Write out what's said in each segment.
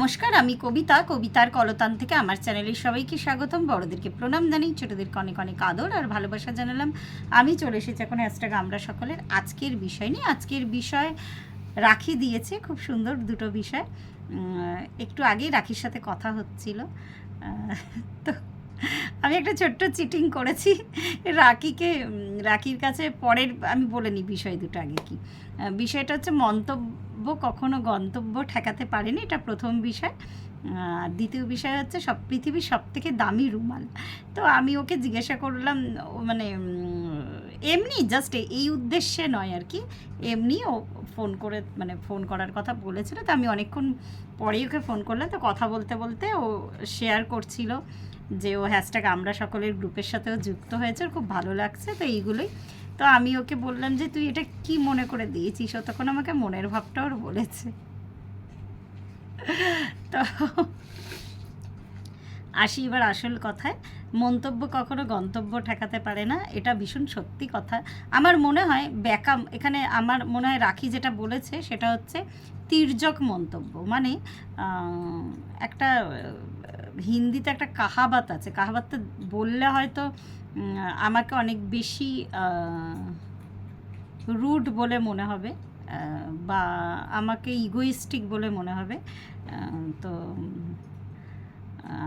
নমস্কার, আমি কবিতা, কবিতার কলতান থেকে আমার চ্যানেলে সবাইকে স্বাগতম। বড়দেরকে প্রণাম জানাই, ছোটদেরকে অনেক অনেক আদর আর ভালোবাসা জানালাম। আমি চলে এসেছি এখন হ্যাশট্যাগ আমরা সকলের আজকের বিষয় নিয়ে। আজকের বিষয় রাখি দিয়েছে, খুব সুন্দর দুটো বিষয়। একটু আগেই রাখির সাথে কথা হচ্ছিল। তো আমি একটা ছোট্ট চিটিং করেছি। রাখিকে উম, রাখির কাছে পরের আমি বলে নিই বিষয় দুটো আগে কি। বিষয়টা হচ্ছে মন্তব্য কখনো গন্তব্য ঠেকাতে পারেনি এটা প্রথম বিষয়। আর দ্বিতীয় বিষয় হচ্ছে সব পৃথিবীর সব থেকে দামি রুমাল। তো আমি ওকে জিজ্ঞাসা করলাম মানে এমনি জাস্ট এই উদ্দেশ্যে নয় আর কি। এমনি ও ফোন করে মানে ফোন করার কথা বলেছিল তো আমি অনেকক্ষণ পরেই ওকে ফোন করলাম। তো কথা বলতে বলতে ও শেয়ার করছিল। যে ও হ্যাশট্যাগ আমরা সকলের গ্রুপের সাথেও যুক্ত হয়েছে খুব ভালো লাগছে, তো এইগুলোই। তো আমি ওকে বললাম যে, তুই এটা কি মনে করে দিয়েছিস? ও তখন আমাকে মনের ভাবটা ওর বলেছে। তো আসি এবার আসল কথায়। মন্তব্য কখনো গন্তব্য ঠেকাতে পারে না, এটা ভীষণ সত্যি কথা। আমার মনে হয় ব্যাকাম, এখানে আমার মনে হয় রাখি যেটা বলেছে সেটা হচ্ছে তির্যক মন্তব্য। মানে একটা হিন্দিতে একটা কাহাবাত আছে। কাহাবাতটা বললে হয়তো আমাকে অনেক বেশি রুড বলে মনে হবে বা আমাকে ইগোইস্টিক বলে মনে হবে তো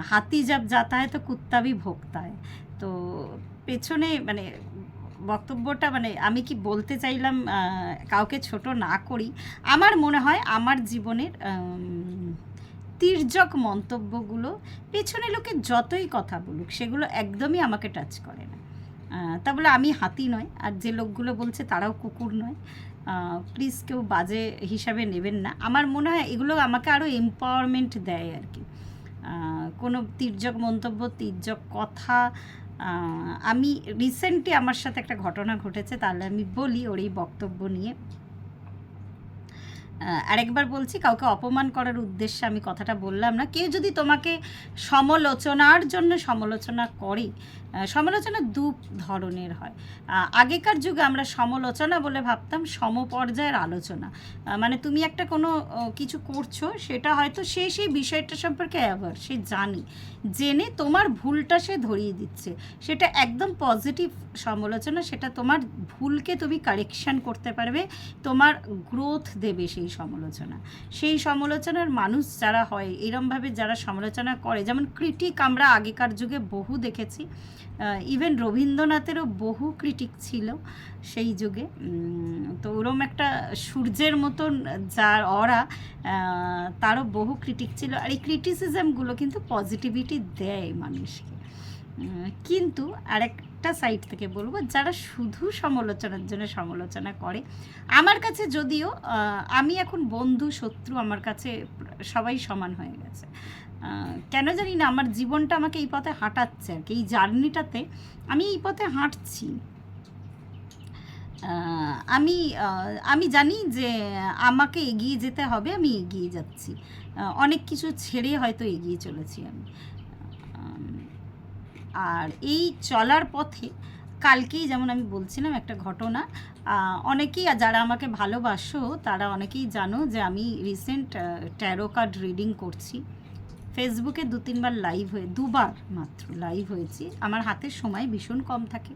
হাতি যাব যাতা হয় তো কুত্তা ভি ভোক্তা হয় তো পেছনে মানে বক্তব্যটা মানে আমি কি বলতে চাইলাম কাউকে ছোট না করি, আমার মনে হয় আমার জীবনের তির্যক মন্তব্যগুলো পেছনে লোকে যতই কথা বলুক, সেগুলো একদমই আমাকে টাচ করে না। তা বলে আমি হাতি নয় আর যে লোকগুলো বলছে তারাও কুকুর নয়। প্লিজ কেউ বাজে হিসাবে নেবেন না। আমার মনে হয় এগুলো আমাকে আরও এম্পাওয়ারমেন্ট দেয় আর কি। কোনো তির্যক মন্তব্য, তির্যক কথা আমি রিসেন্টলি আমার সাথে একটা ঘটনা ঘটেছে, তাহলে আমি বলি ওর এই বক্তব্য নিয়ে। আরেকবার বলছি, কাউকে অপমান করার উদ্দেশ্যে আমি কথাটা বললাম না। কেউ যদি তোমাকে সমালোচনার জন্য সমালোচনা করে সমালোচনা দু ধরনের হয়। আগেকার যুগে আমরা সমালোচনা বলে ভাবতাম সমপর্যায়ের আলোচনা। মানে তুমি একটা কোনো কিছু করছ, সেটা হয়তো সে সেই বিষয়টা সম্পর্কে অ্যাওয়ার সে জানে। জেনে তোমার ভুলটা সে ধরিয়ে দিচ্ছে। সেটা একদম পজিটিভ সমালোচনা, সেটা তোমার ভুলকে তুমি কারেকশান করতে পারবে, তোমার গ্রোথ দেবে সেই সমালোচনা। সেই সমালোচনার মানুষ যারা হয়, এরমভাবে যারা সমালোচনা করে, যেমন ক্রিটিক আমরা আগেকার যুগে বহু দেখেছি ইভেন রবীন্দ্রনাথেরও বহু ক্রিটিক ছিল সেই যুগে। তো ওরম একটা সূর্যের মতন যার অরা তারও বহু ক্রিটিক ছিল। আর এই ক্রিটিসিজমগুলো কিন্তু পজিটিভিটি দেয় মানুষকে। কিন্তু আরেকটা সাইড থেকে বলব যারা শুধু সমালোচনার জন্য সমালোচনা করে আমার কাছে যদিও আমি এখন বন্ধু শত্রু আমার কাছে সবাই সমান হয়ে গেছে। কেন জানি না আমার জীবনটা আমাকে এই পথে হাঁটাচ্ছে আর কি এই জার্নিটাতে আমি এই পথে হাঁটছি। আমি আমি জানি যে আমাকে এগিয়ে যেতে হবে আমি এগিয়ে যাচ্ছি। অনেক কিছু ছেড়ে হয়তো এগিয়ে চলেছি আমি আম, আর এই চলার পথে কালকেই যেমন আমি বলছিলাম একটা ঘটনা অনেকেই যারা আমাকে ভালোবাসো, তারা অনেকেই জানো যে আমি রিসেন্ট ট্যারো কার্ড রিডিং করছি। ফেসবুকে দু তিনবার লাইভ হয়ে, দুবার মাত্র লাইভ হয়েছি। আমার হাতের সময় ভীষণ কম থাকে।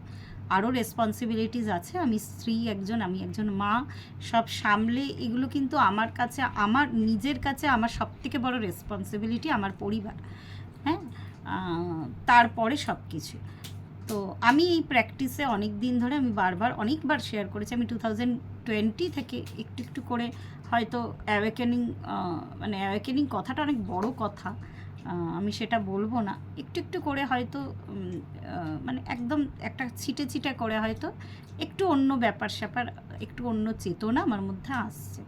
আরও রেসপন্সিবিলিটিস আছে। আমি স্ত্রী, একজন, আমি একজন মা, সব সামলে এগুলো কিন্তু আমার কাছে, আমার নিজের কাছে আমার সবথেকে বড় রেসপন্সিবিলিটি আমার পরিবার। হ্যাঁ? তারপরে সব কিছু তো আমি এই প্র্যাকটিসে অনেক দিন ধরে আমি বারবার, অনেকবার শেয়ার করেছি। আমি টু থাউজেন্ড টোয়েন্টি থেকে একটু একটু করে হয়তো অ্যাওয়েকেনিং মানে অ্যাওয়েকেনিং কথাটা অনেক বড় কথা। আমি সেটা বলব না। একটু একটু করে হয়তো মানে একদম একটা ছিটে ছিটে করে হয়তো একটু অন্য ব্যাপার স্যাপার, একটু অন্য চেতনা আমার মধ্যে আসছে।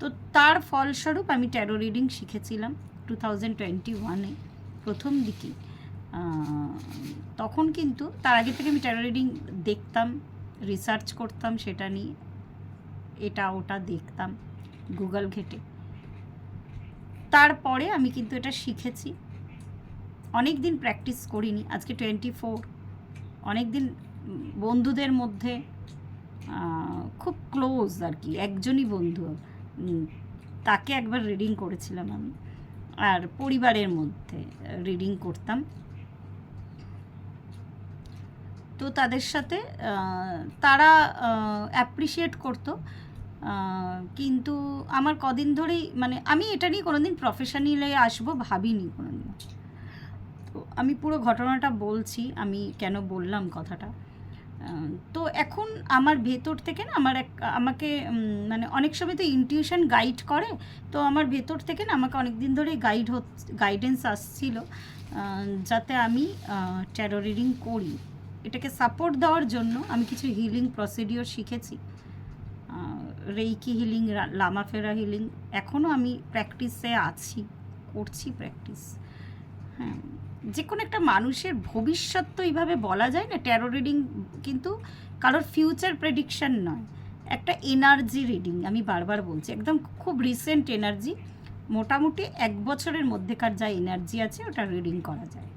তো তার ফলস্বরূপ আমি ট্যারো রিডিং শিখেছিলাম টু থাউজেন্ড টোয়েন্টি ওয়ানে প্রথম দিকে তখন কিন্তু তার আগে থেকে আমি ট্যারো রিডিং দেখতাম রিসার্চ করতাম সেটা নিয়ে, এটা ওটা দেখতাম গুগল ঘেটে। তারপরে আমি কিন্তু এটা শিখেছি। অনেক দিন প্র্যাকটিস করিনি, আজকে টোয়েন্টি ফোর অনেক দিন বন্ধুদের মধ্যে খুব ক্লোজ আর কি, একজনই বন্ধু। তাকে একবার রিডিং করেছিলাম আমি। আর পরিবারের মধ্যে রিডিং করতাম। তো তাদের সাথে তারা অ্যাপ্রিসিয়েট করতো। কিন্তু আমার কদিন ধরেই মানে আমি এটা নিয়ে কোনোদিন প্রফেশনালে আসব ভাবিনি কোনোদিন। তো আমি পুরো ঘটনাটা বলছি, আমি কেন বললাম কথাটা। তো এখন আমার ভেতর থেকে না, আমার এক, আমাকে মানে অনেক সময় তো ইনটিউশন গাইড করে, তো আমার ভেতর থেকে না আমাকে অনেক দিন ধরেই গাইড গাইডেন্স আসছিল যাতে আমি ট্যারো রিডিং করি। এটাকে সাপোর্ট দেওয়ার জন্য আমি কিছু হিলিং প্রসিডিওর শিখেছি। রেইকি হিলিং লামাফেরা হিলিং এখনও আমি প্র্যাকটিসে আছি, করছি প্র্যাকটিস হ্যাঁ যে কোনো একটা মানুষের ভবিষ্যৎ তো এইভাবে বলা যায় না ট্যারো রিডিং কিন্তু কারোর ফিউচার প্রেডিকশন নয়। একটা এনার্জি রিডিং আমি বারবার বলছি, একদম খুব রিসেন্ট এনার্জি মোটামুটি এক বছরের মধ্যেকার যা এনার্জি আছে ওটা রিডিং করা যায়।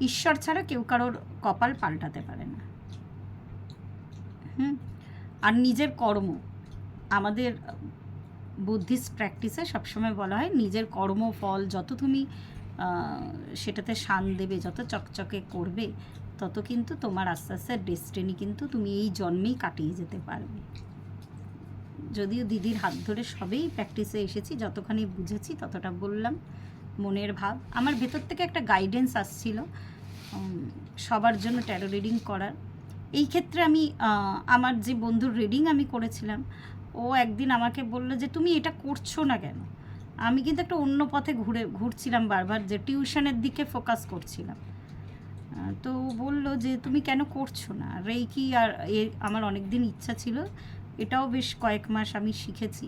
ঈশ্বর ছাড়া কেউ কারোর কপাল পাল্টাতে পারে না। হুম? আর নিজের কর্ম, আমাদের বুদ্ধিস্ট প্র্যাকটিসে সবসময় বলা হয় নিজের কর্ম, ফল যত তুমি সেটাতে শান দেবে, যত চকচকে করবে, তত কিন্তু তোমার আস্তে আস্তে ডেস্টিনি কিন্তু তুমি এই জন্মেই কাটিয়ে যেতে পারবে। যদিও দিদির হাত ধরে সবেই প্র্যাকটিসে এসেছি, যতখানি বুঝেছি ততটা বললাম। মনের ভাব। আমার ভেতর থেকে একটা গাইডেন্স আসছিল সবার জন্য ট্যারো রিডিং করার। এই ক্ষেত্রে আমি আমার যে বন্ধুর রিডিং আমি করেছিলাম, ও একদিন আমাকে বলল যে, তুমি এটা করছ না কেন? আমি কিন্তু একটা অন্য পথে ঘুরে, ঘুরছিলাম বারবার, যে টিউশনের দিকে ফোকাস করছিলাম। তো বলল যে, তুমি কেন করছ না? রেইকি আর এ, আমার অনেক দিন ইচ্ছা ছিল, এটাও বেশ কয়েক মাস আমি শিখেছি।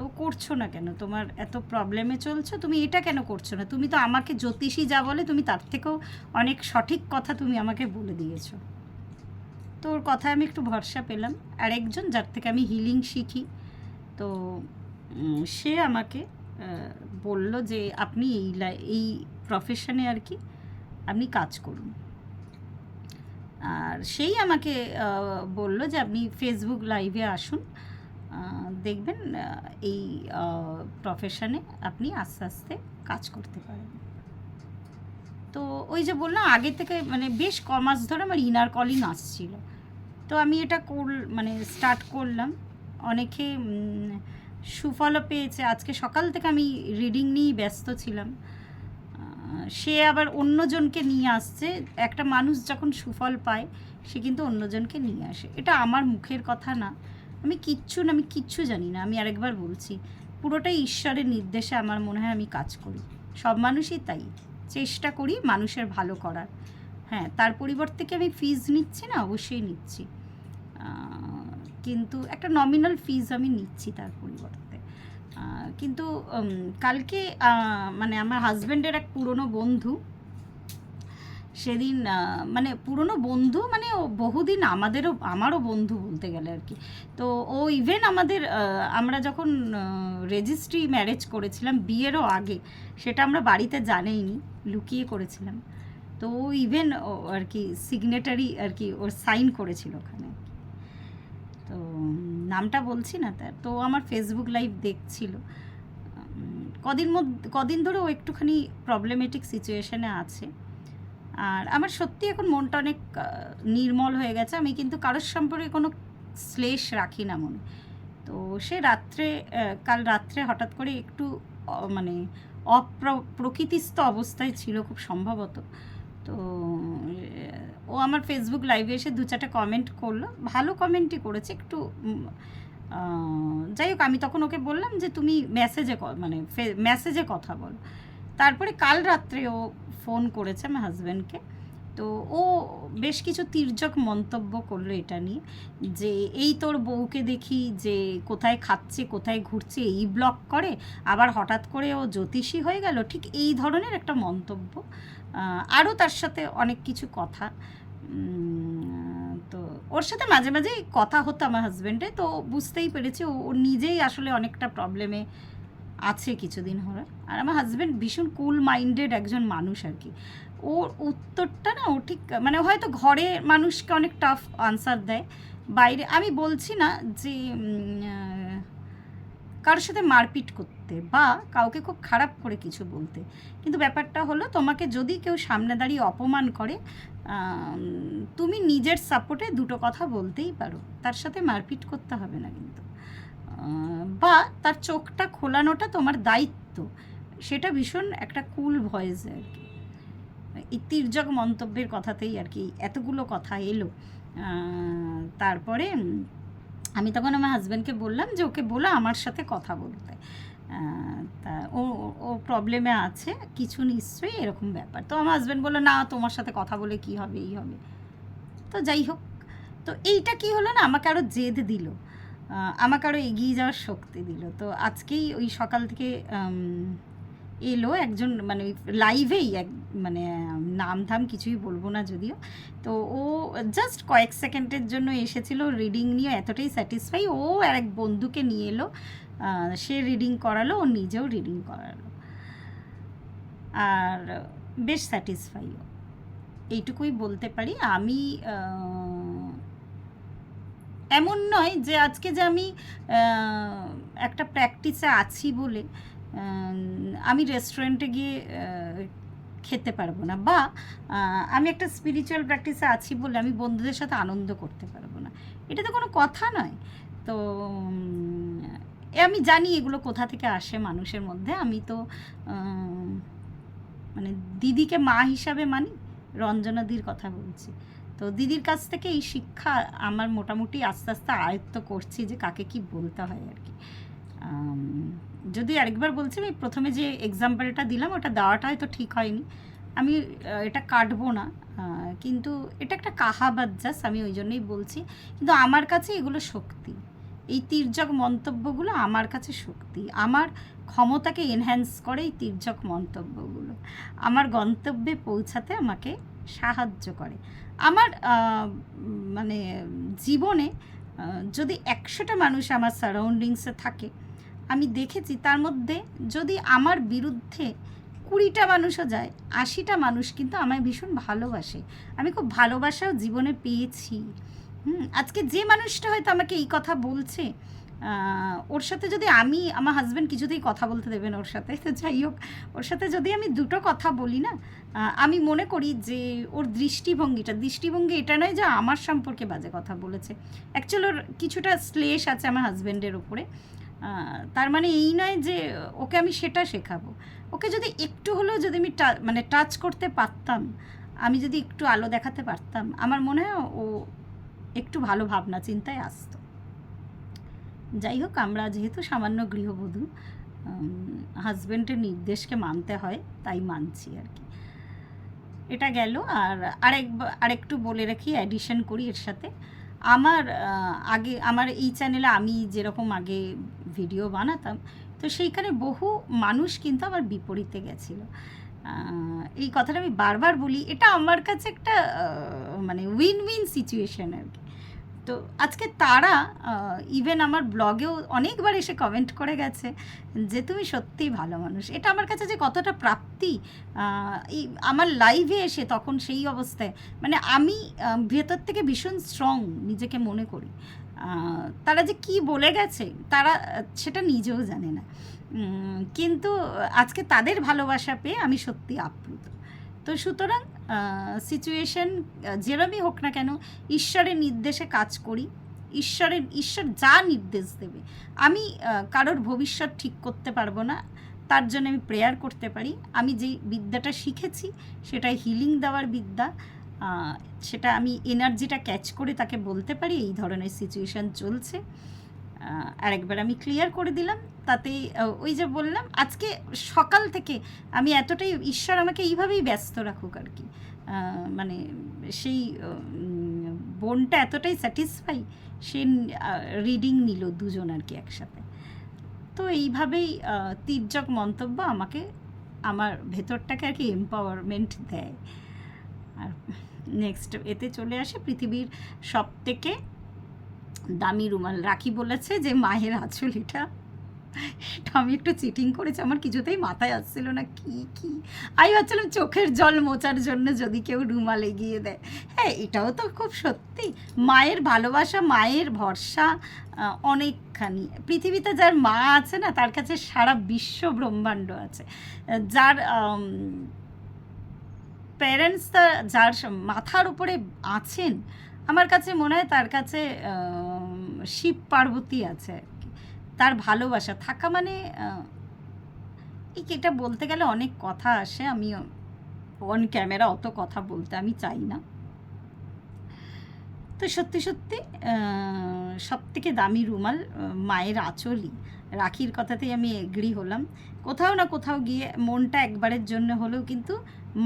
তো করছ না কেন? তোমার এত প্রবলেমে চলছো, তুমি এটা কেন করছ না? তুমি তো আমাকে জ্যোতিষী যা বলে, তুমি তার থেকেও অনেক সঠিক কথা তুমি আমাকে বলে দিয়েছ। তো ওর কথায় আমি একটু ভরসা পেলাম। আর একজন যার থেকে আমি হিলিং শিখি, তো সে আমাকে বলল যে আপনি এই এই প্রফেশনে আর কি আপনি কাজ করুন। আর সেই আমাকে বলল যে আপনি ফেসবুক লাইভে আসুন। দেখবেন এই প্রফেশনে আপনি আস্তে আস্তে কাজ করতে পারেন। তো ওই যে বললাম, আগে থেকে মানে বেশ ক মাস ধরে আমার ইনার কলিং আসছিল। তো আমি এটা কর মানে স্টার্ট করলাম। অনেকে সুফলও পেয়েছে। আজকে সকাল থেকে আমি রিডিং নিয়েই ব্যস্ত ছিলাম। সে আবার অন্যজনকে নিয়ে আসছে। একটা মানুষ যখন সুফল পায়, সে কিন্তু অন্যজনকে নিয়ে আসে। এটা আমার মুখের কথা না। আমি কিচ্ছু না, আমি কিচ্ছু জানি না, আমি আরেকবার বলছি, পুরোটাই ঈশ্বরের নির্দেশে আমার মনে হয় আমি কাজ করি। সব মানুষই তাই, চেষ্টা করি মানুষের ভালো করার। হ্যাঁ তার পরিবর্তে কি আমি ফিজ নিচ্ছি? না, অবশ্যই নিচ্ছি। কিন্তু একটা নমিনাল ফিজ আমি নিচ্ছি তার পরিবর্তে। কিন্তু কালকে মানে আমার হাজব্যান্ডের এক পুরনো বন্ধু সেদিন মানে পুরনো বন্ধু মানে বহুদিন আমাদেরও, আমারও বন্ধু বলতে গেলে আর কি। তো ও ইভেন আমাদের আমরা যখন রেজিস্ট্রি ম্যারেজ করেছিলাম, বিয়েরও আগে, সেটা আমরা বাড়িতে জানেইনি, লুকিয়ে করেছিলাম। তো ও ইভেন আর কি সিগনেটারি আর কি ওর সাইন করেছিল ওখানে। তো, নামটা বলছি না তার, তো আমার ফেসবুক লাইভ দেখছিল। কদিন মধ্যে, কদিন ধরে ও একটুখানি প্রবলেমেটিক সিচুয়েশানে আছে। আর আমার সত্যি এখন মনটা অনেক নির্মল হয়ে গেছে। আমি কিন্তু কারোর সম্পর্কে কোনো শ্লেষ রাখি না মনে। তো সে রাত্রে কাল রাত্রে হঠাৎ করে একটু মানে অপ্র, প্রকৃতিস্থ অবস্থায় ছিল খুব সম্ভবত। তো, ও আমার ফেসবুক লাইভে এসে দু চারটা কমেন্ট করল। ভালো কমেন্টই করেছে। একটু যাই হোক, আমি তখন ওকে বললাম যে, তুমি মেসেজে মানে মেসেজে কথা বলো। তারপরে কাল রাত্রে ও ফোন করেছে আমার হাজব্যান্ডকে। তো ও বেশ কিছু তির্যক মন্তব্য করল এটা নিয়ে, যে এই তোর বউকে দেখি যে কোথায় খাচ্ছে, কোথায় ঘুরছে, এই ব্লক করে, আবার হঠাৎ করে ও জ্যোতিষী হয়ে গেল, ঠিক এই ধরনের একটা মন্তব্য। আরও তার সাথে অনেক কিছু কথা। তো ওর সাথে মাঝে মাঝেই কথা হতো আমার হাজব্যান্ডে তো বুঝতেই পেরেছি ও ও নিজেই আসলে অনেকটা প্রবলেমে আছে কিছুদিন হলো। আর আমার হাজব্যান্ড ভীষণ কুল মাইন্ডেড একজন মানুষ আর কি। ওর উত্তরটা না ও ঠিক মানে হয়তো ঘরে মানুষকে অনেক টাফ আনসার দেয়। বাইরে, আমি বলছি না যে কারোর সাথে মারপিট করতে বা কাউকে খুব খারাপ করে কিছু বলতে। কিন্তু ব্যাপারটা হলো তোমাকে যদি কেউ সামনে দাঁড়িয়ে অপমান করে তুমি নিজের সাপোর্টে দুটো কথা বলতেই পারো। তার সাথে মারপিট করতে হবে না কিন্তু। বা তার চোখটা খোলানোটা তোমার দায়িত্ব। সেটা ভীষণ একটা কুল ভয়েস আর কি। এই তির্যক মন্তব্যের কথাতেই আর কি এতগুলো কথা এলো। তারপরে আমি তখন আমার হাজব্যান্ডকে বললাম যে, ওকে বলো আমার সাথে কথা বলতে। তা ও, ও- প্রবলেমে আছে, কিছু নিশ্চয়ই এরকম ব্যাপার। তো আমার হাজব্যান্ড বলল, না, তোমার সাথে কথা বলে কি হবে, এই হবে। তো যাই হোক, তো এইটা কি হলো না, আমাকে আরও জেদ দিল। আমাকে আরও এগিয়ে যাওয়ার শক্তি দিল। তো আজকেই ওই সকাল থেকে এলো একজন মানে লাইভেই এক মানে নাম ধাম কিছুই বলব না যদিও। তো ও জাস্ট কয়েক সেকেন্ডের জন্য এসেছিল রিডিং নিয়ে, এতটাই স্যাটিসফাই ও আর এক বন্ধুকে নিয়ে এলো। সে রিডিং করালো, ও নিজেও রিডিং করালো। আর বেশ স্যাটিসফাই ও। এইটুকুই বলতে পারি। আমি এমন নয় যে আজকে যে আমি একটা প্র্যাকটিসে আছি বলে আমি রেস্টুরেন্টে গিয়ে খেতে পারব না বা আমি একটা স্পিরিচুয়াল প্র্যাকটিসে আছি বলে আমি বন্ধুদের সাথে আনন্দ করতে পারব না। এটা তো কোনো কথা নয়। তো আমি জানি এগুলো কোথা থেকে আসে মানুষের মধ্যে। আমি তো মানে দিদিকে মা হিসাবে মানি, রঞ্জনাদির কথা বলছি। তো দিদির কাছ থেকে এই শিক্ষা আমার মোটামুটি আস্তে আস্তে আয়ত্ত করছি যে কাকে কি বলতে হয় আর কি। যদি আরেকবার বলছি আমি প্রথমে যে এক্সাম্পলটা দিলাম, ওটা দেওয়াটা হয়তো ঠিক হয়নি। আমি এটা কাটবো না। কিন্তু এটা একটা কাহাবাদ জাস্ট আমি ওই জন্যই বলছি। কিন্তু আমার কাছে এগুলো শক্তি। এই তির্যক মন্তব্যগুলো আমার কাছে শক্তি। আমার ক্ষমতাকে এনহ্যান্স করে এই তির্যক মন্তব্যগুলো। আমার গন্তব্যে পৌঁছাতে আমাকে সাহায্য করে। আমার মানে জীবনে যদি একশোটা মানুষ আমার সারাউন্ডিংসে থাকে, আমি দেখেছি তার মধ্যে যদি আমার বিরুদ্ধে কুড়িটা মানুষও যায়, আশিটা মানুষ কিন্তু আমায় ভীষণ ভালোবাসে। আমি খুব ভালোবাসাও জীবনে পেয়েছি। হুম, আজকে যে মানুষটা হয়তো আমাকে এই কথা বলছে ওর সাথে যদি আমি, আমার হাজব্যান্ড কিছুতেই কথা বলতে দেবেন ওর সাথে, তো যাই হোক, ওর সাথে যদি আমি দুটো কথা বলি না আমি মনে করি যে ওর দৃষ্টিভঙ্গিটা, দৃষ্টিভঙ্গি এটা নয় যে আমার সম্পর্কে বাজে কথা বলেছে। অ্যাকচুয়ালি ওর কিছুটা শ্লেষ আছে আমার হাজব্যান্ডের ওপরে তার মানে এই নয় যে ওকে আমি সেটা শেখাবো। ওকে যদি একটু হলেও যদি আমি মানে টাচ করতে পারতাম, আমি যদি একটু আলো দেখাতে পারতাম, আমার মনে হয় ও একটু ভালো ভাবনা চিন্তায় আসতো। যাই হোক, আমরা যেহেতু সামান্য গৃহবধূ হাজব্যান্ডের নির্দেশকে মানতে হয়, তাই মানছি আর কি। এটা গেল, আর আরেক, আরেকটু বলে রাখি অ্যাডিশন করি এর সাথে। আমার আগে, আমার এই চ্যানেলে আমি যেরকম আগে ভিডিও বানাতাম, তো সেইখানে বহু মানুষ কিন্তু আমার বিপরীতে গেছিল। এই কথাটা আমি বারবার বলি, এটা আমার কাছে একটা মানে উইন উইন সিচুয়েশন আর কি। তো আজকে তারা ইভেন আমার ব্লগেও অনেকবার এসে কমেন্ট করে গেছে যে, তুমি সত্যিই ভালো মানুষ। এটা আমার কাছে যে কতটা প্রাপ্তি আমার লাইভে এসে তখন সেই অবস্থায় মানে আমি ভেতর থেকে ভীষণ স্ট্রং নিজেকে মনে করি। তারা যে কি বলে গেছে, তারা, সেটা নিজেও জানে না। কিন্তু আজকে তাদের ভালোবাসা পেয়ে আমি সত্যি আপ্লুত। তো সুতরাং সিচুয়েশন যেরমই হোক না কেন, ঈশ্বরের নির্দেশে কাজ করি। ঈশ্বরের, ঈশ্বর যা নির্দেশ দেবে। আমি কারোর ভবিষ্যৎ ঠিক করতে পারব না, তার জন্য আমি প্রেয়ার করতে পারি। আমি যে বিদ্যাটা শিখেছি সেটা হিলিং দেওয়ার বিদ্যা। সেটা আমি এনার্জিটা ক্যাচ করে তাকে বলতে পারি, এই ধরনের সিচুয়েশান চলছে। আরেকবার আমি ক্লিয়ার করে দিলাম তাতে ওই যে বললাম, আজকে সকাল থেকে আমি এতটাই, ঈশ্বর আমাকে এইভাবেই ব্যস্ত রাখুক আর কি। মানে সেই বোনটা এতটাই স্যাটিসফাই সে রিডিং নিল দুজন আর কি একসাথে। তো এইভাবেই তির্যক মন্তব্য আমাকে, আমার ভেতরটাকে আর কি এম্পাওয়ারমেন্ট দেয়। আর নেক্সট এতে চলে আসে পৃথিবীর সব থেকে দামি রুমাল। রাখি বলেছে যে মায়ের আঁচল এটা এটা আমি একটু চিটিং করেছি, আমার কিছুতেই মাথায় আসছিল না কি কি। আমি ভাবছিলাম চোখের জল মোচার জন্য যদি কেউ রুমাল এগিয়ে দেয়। হ্যাঁ এটাও তো খুব সত্যি। মায়ের ভালোবাসা, মায়ের ভরসা অনেকখানি। পৃথিবীতে যার মা আছে না, তার কাছে সারা বিশ্ব ব্রহ্মাণ্ড আছে। যার প্যারেন্টস যার মাথার উপরে আছেন আমার কাছে মনে হয় তার কাছে শিব পার্বতী আছে তার ভালোবাসা থাকা মানে এটা বলতে গেলে অনেক কথা আসে, আমি অন ক্যামেরা অত কথা বলতে আমি চাই না। তো সত্যি সত্যি সব থেকে দামি রুমাল মায়ের আঁচলই। রাখির কথাতেই আমি এগ্রি হলাম। কোথাও না কোথাও গিয়ে মনটা একবারের জন্য হলেও কিন্তু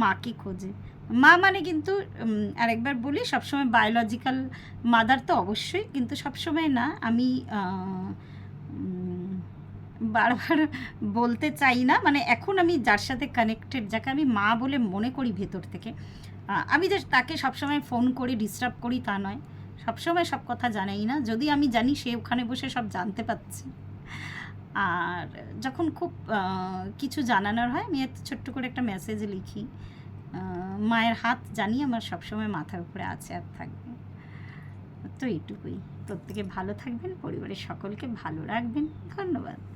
মাকে খোঁজে। মা মানে কিন্তু আরেকবার বলি, সবসময় বায়োলজিক্যাল মাদার তো অবশ্যই, কিন্তু সবসময় না, আমি বারবার বলতে চাই না। মানে এখন আমি যার সাথে কানেক্টেড যাকে আমি মা বলে মনে করি ভেতর থেকে আমি যে তাকে সবসময় ফোন করি ডিস্টার্ব করি তা নয়। সবসময় সব কথা জানাই না। যদি আমি জানি সে ওখানে বসে সব জানতে পাচ্ছে আর যখন খুব কিছু জানানোর হয়, আমি একটা ছোট্ট করে একটা মেসেজ লিখি। মায়ের হাত জানি আমার সবসময় মাথার উপরে আছে আর থাকবে। তো এইটুকুই। থেকে ভালো থাকবেন, পরিবারের সকলকে ভালো রাখবেন। ধন্যবাদ।